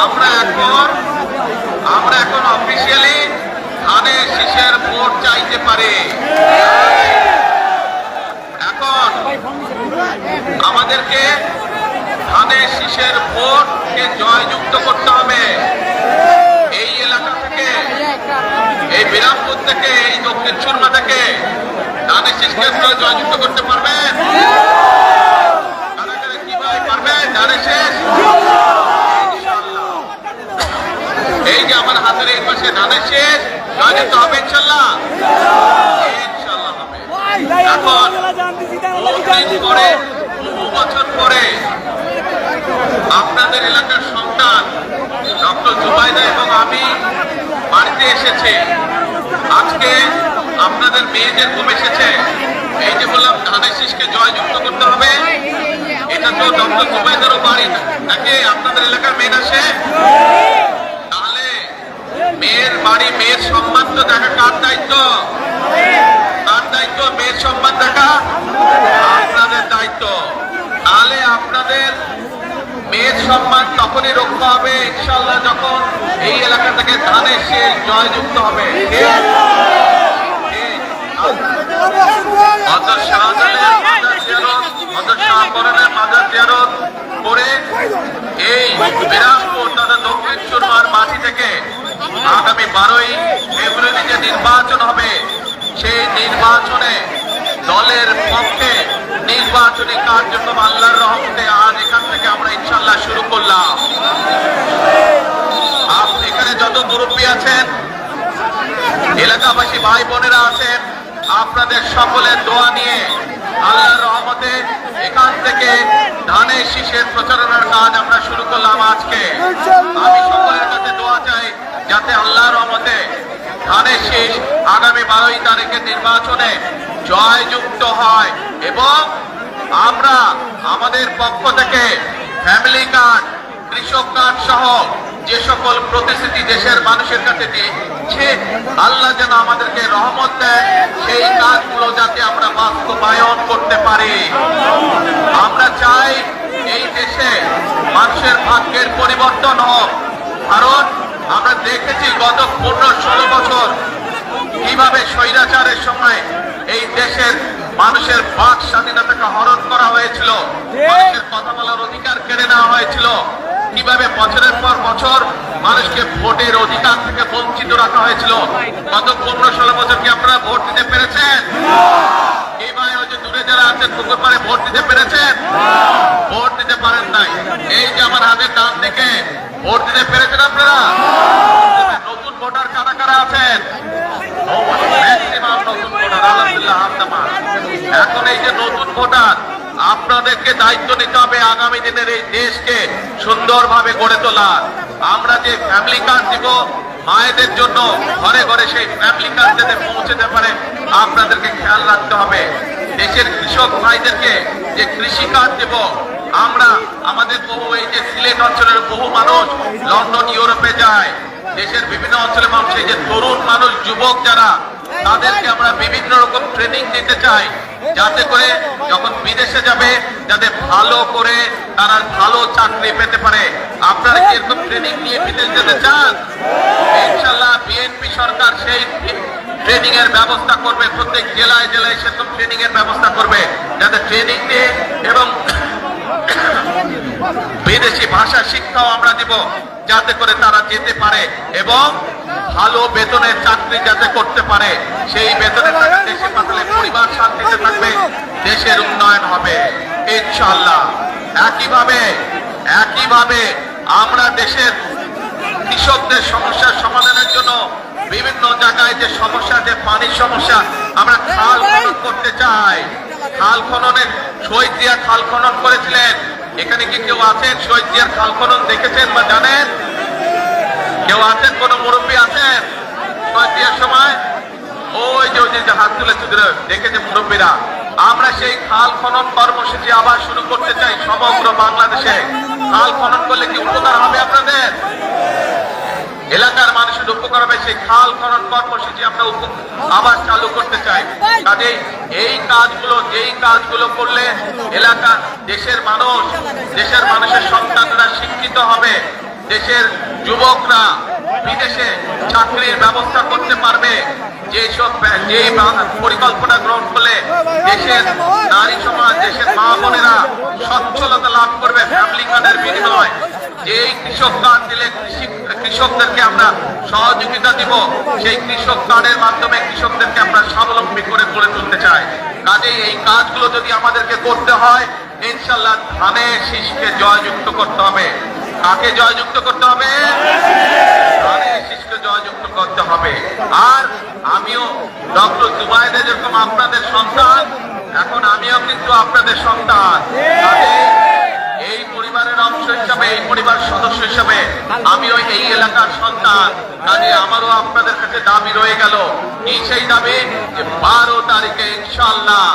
আমরা এখন আমরা এখন অফিসিয়ালি ধানের শীষের ভোট চাইতে পারি। এখন আমাদেরকে ধানের শীষের ভোটকে জয়যুক্ত করতে হবে। এই এলাকা থেকে, এই বিরামপুর থেকে, এই দক্ষিণ সুরমা থেকে ধানের শীষকে জয়যুক্ত করতে পারবেন? কীভাবে পারবেন শীষ ইনশাআল্লাহ। এই এই পাশে ধানের শেষ। হবে ইনশাল্লাহ। ইনশাল্লাহ হবে। এখন বহুদিন বছর পরে আপনাদের এলাকার সন্তান ডক্টর জুবাইদা এবং আমি বাড়িতে এসেছে। আজকে আপনাদের মেয়েদের ঘুম এসেছে। এই যে বললাম ধানের শীষকে জয়যুক্ত করতে হবে। এটা তো ডক্টর জুবাইদারও বাড়ি নাকি আপনাদের এলাকার মেয়ের আসে তাহলে বাড়ি মেয়ের সম্মান তো দেখা কার দায়িত্ব কার দায়িত্ব মেয়ের সম্মান দেখা আপনাদের দায়িত্ব তাহলে আপনাদের মেয়ের সম্মান তখনই রক্ষা হবে ইনশাল্লাহ যখন এই এলাকা থেকে ধানের শেষ জয়যুক্ত হবে শাহজালালের মাজার জিয়ারত, হজরত শাহপরানের মাজার জিয়ারত করে এই বিরামপুর তথা দক্ষিণ সুরমার মাটি থেকে আগামী বারোই ফেব্রুয়ারি যে নির্বাচন হবে। সেই নির্বাচনে দলের পক্ষে নির্বাচনী কার্যক্রম আল্লাহর রহমতে আজ এখান থেকে আমরা ইনশাল্লাহ শুরু করলাম। আপ- এখানে যত মুরব্বী আছেন, এলাকাবাসী, ভাই বোনেরা আছেন, আপনাদের সকলের দোয়া নিয়ে আল্লাহর রহমতে এখান থেকে ধানের শীষের প্রচারণার কাজ আমরা শুরু করলাম আজকে। আমি সকলের কাছে দোয়া চাই, যাতে আল্লাহর রহমতে ধানের শীষ। আগামী বারোই তারিখের নির্বাচনে জয়যুক্ত হয় এবং আমরা আমাদের পক্ষ থেকে ফ্যামিলি কার্ড কৃষক কার্ড সহ যে সকল প্রতিশ্রুতি দেশের মানুষের কাছে দিচ্ছে আল্লাহ যেন আমাদেরকে রহমত দেয়, সেই কাজগুলো যাতে আমরা বাস্তবায়ন করতে পারি। আমরা চাই এই দেশে মানুষের ভাগ্যের পরিবর্তন হোক। কারণ আমরা দেখেছি গত পনেরো ষোলো বছর কীভাবে স্বৈরাচারের সময় এই দেশের মানুষের বাক স্বাধীনতাকে হরণ করা হয়েছিল, মানুষের কথা বলার অধিকার কেড়ে নেওয়া হয়েছিল, কীভাবে বছরের পর বছর মানুষকে ভোটের অধিকার থেকে বঞ্চিত রাখা হয়েছিল। গত পনেরো ষোলো বছর কি আপনারা ভোট দিতে পেরেছেন এই ভাই ওই যে দূরে যারা আছেন পুকুর পাড়ে ভোট দিতে পেরেছেন ভোট দিতে পারেন নাই এই যে আমার হাতের ডান দিকে ভোট দিতে পেরেছেন আপনারা? নতুন ভোটার কারা কারা আছেন। এখন এই যে নতুন ভোটার আপনাদেরকে দায়িত্ব নিতে হবে আগামী দিনের এই দেশকে সুন্দরভাবে গড়ে তোলা আমরা যে ফ্যামিলি কার্ড দিব মায়েদের জন্য ঘরে ঘরে সেই ফ্যামিলি কার্ড যাতে পৌঁছতে পারে আপনাদেরকে খেয়াল রাখতে হবে। দেশের কৃষক ভাইদেরকে যে কৃষি কার্ড দেব আমরা আমাদের বহু এই যে সিলেট অঞ্চলের বহু মানুষ লন্ডন, ইউরোপে যায়। দেশের বিভিন্ন অঞ্চলের মানুষ, এই যে তরুণ মানুষ, যুবক যারা, তাদেরকে আমরা বিভিন্ন রকম ট্রেনিং দিতে চাই। যাতে করে যখন বিদেশে যাবে, যাতে ভালো করে তারা ভালো চাকরি পেতে পারে। আপনারা কি এরকম ট্রেনিং নিয়ে বিদেশ যেতে চান? ইনশাল্লাহ বিএনপি সরকার সেই ট্রেনিং এর ব্যবস্থা করবে। প্রত্যেক জেলায় জেলায় সেরকম ট্রেনিং এর ব্যবস্থা করবে। যাতে ট্রেনিং দিয়ে এবং বিদেশি ভাষা শিক্ষাও আমরা দিব যাতে করে তারা যেতে পারে এবং ভালো বেতনের চাকরি যাতে করতে পারে। সেই বেতনের দেশে পাঠালে পরিবার শান্তিতে থাকবে, দেশের উন্নয়ন হবে। ইনশাল্লাহ একইভাবে একইভাবে আমরা দেশের কৃষকদের সমস্যার সমাধানের জন্য বিভিন্ন জায়গায় যে সমস্যা যে পানির সমস্যা, আমরা খাল করতে চাই। খাল খননের, শহীদ জিয়া খাল খনন করেছিলেন। এখানে কি কেউ আছেন? শহীদ জিয়ার খাল খনন দেখেছেন বা জানেন? কেউ আছেন? কোন মুরব্বী আছেন? শহীদ জিয়ার সময়? ওই যে ওই যে হাত তুলেছে দেখেছে মুরব্বীরা। আমরা সেই খাল খনন কর্মসূচি আবার শুরু করতে চাই সমগ্র বাংলাদেশে। খাল খনন করলে কি উপকার হবে আপনাদের? হবে সেই খাল খনন কর্মসূচি আমরা আবার চালু করতে চাই। কাজেই এই কাজগুলো, যেই কাজগুলো করলে এলাকা, দেশের মানুষ, দেশের মানুষের সন্তানরা শিক্ষিত হবে, দেশের যুবকরা বিদেশে চাকরির ব্যবস্থা করতে পারবে যেসব যে পরিকল্পনা গ্রহণ করলে দেশের নারী সমাজ, দেশের মা বোনেরা সচ্ছলতা লাভ করবে ফ্যামিলি কার্ডের বিনিময়। যে কৃষক কার্ড দিলে কৃষি কৃষকদেরকে আমরা সহযোগিতা দিব। সেই কৃষক কার্ডের মাধ্যমে কৃষকদেরকে আমরা স্বাবলম্বী করে গড়ে তুলতে চাই। কাজেই এই কাজগুলো যদি আমাদেরকে করতে হয় ইনশাল্লাহ ধানের শীষকে জয়যুক্ত করতে হবে। কাকে জয়যুক্ত করতে হবে? ধানের শীষকে জয়যুক্ত করতে হবে। আর আমিও ডক্টর জুবাইদে যেরকম আপনাদের সন্তান, এখন আমিও কিন্তু আপনাদের সন্তান। এই এই পরিবার সদস্য হিসাবে আমিও এই এলাকার সন্তান। কাজে আমারও আপনাদের কাছে দাবি রয়ে গেল। কি সেই দাবি? যে বারো তারিখে ইনশাল্লাহ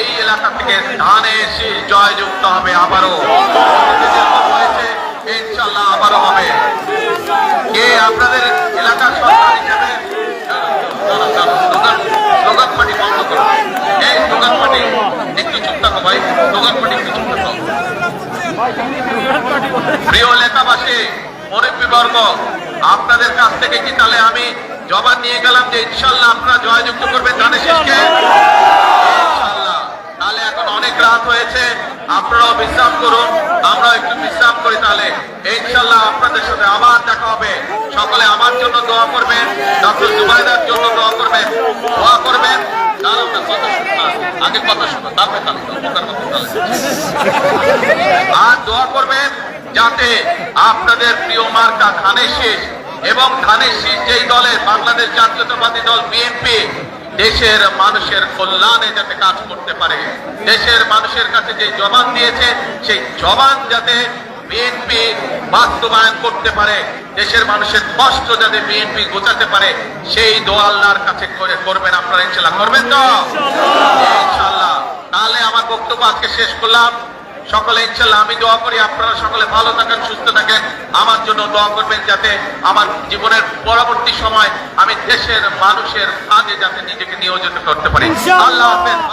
এই এলাকা থেকে ধানে শীষ জয়যুক্ত হবে আবারও। ইনশাল্লাহ আবারও হবে। কে আপনাদের এলাকার সন্তান হিসেবে? পার্টি বন্ধ করো। এই পার্টি একটু চুপ থাকো ভাই। স্লোগান পার্টি একটু চুপ থাকো প্রিয় এলাকাবাসী মুরব্বীবর্গ আপনাদের কাছ থেকে কি তাহলে আমি জবাব নিয়ে গেলাম যে ইনশাল্লাহ আপনারা জয়যুক্ত করবেন ধানের শীষকে? তাহলে এখন অনেক রাত হয়েছে, আপনারাও বিশ্রাম করুন আমরা একটু বিশ্রাম করি তাহলে ইনশাল্লাহ আপনাদের সাথে আবার দেখা হবে। সকলে আমার জন্য দোয়া করবেন, ডক্টর জুবাইদার জন্য দোয়া করবেন দোয়া করবেন। আগে কথা শুনো, তারপরে তাহলে দোয়া করবেন যাতে আপনাদের প্রিয় মার্কা ধানের শীষ এবং ধানের শীষ যেই দলের বাংলাদেশ জাতীয়তাবাদী দল বিএনপি, দেশের মানুষের কল্যাণে যাতে কাজ করতে পারে। দেশের মানুষের কাছে যে জবান দিয়েছে, সেই জবান যাতে বিএনপি বাস্তবায়ন করতে পারে। দেশের মানুষের কষ্ট যাতে বিএনপি গোছাতে পারে, সেই দোয়া আল্লাহর কাছে করে করবেন আপনারা ইনশাল্লাহ করবেন তো? ইনশাল্লাহ তাহলে আমার বক্তব্য আজকে শেষ করলাম। সকলে ইনশাল্লাহ আমি দোয়া করি আপনারা সকলে ভালো থাকেন সুস্থ থাকেন। আমার জন্য দোয়া করবেন যাতে আমার জীবনের পরবর্তী সময় আমি দেশের মানুষের কাজে যাতে নিজেকে নিয়োজিত করতে পারি। আল্লাহ হাফেজ।